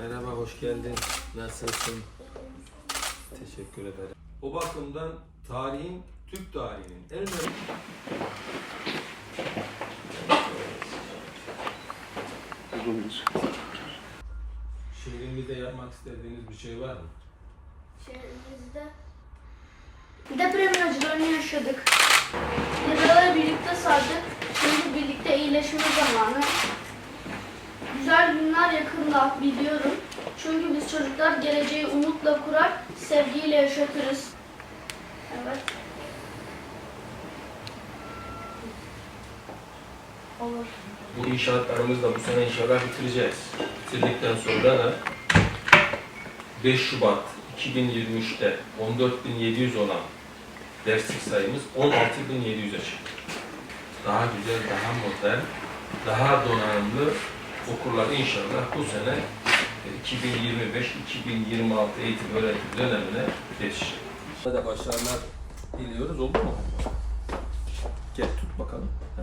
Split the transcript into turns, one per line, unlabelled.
Merhaba, hoş geldin. Nasılsın? Teşekkür ederim. O bakımdan tarihin, Türk tarihinin en önemli... Şehrimizde yapmak istediğiniz bir şey var mı?
Şehrimizde depremin acılarını yaşadık. Yaraları birlikte sardık. Şimdi birlikte iyileşme zamanı. Güzel günler yakında biliyorum. Çünkü biz çocuklar geleceği umutla kurar, sevgiyle yaşatırız. Evet. Olur.
Bu inşaatlarımızı da bu sene inşallah bitireceğiz. Bitirdikten sonra da 5 Şubat 2023'te 14.700 olan derslik sayımız 16.700'e çıktı. Daha güzel, daha modern, daha donanımlı okullar inşallah bu sene 2025-2026 eğitim öğretim dönemine yetişecek. Hadi başarılar diliyoruz oldu mu? Gel tut bakalım. Heh.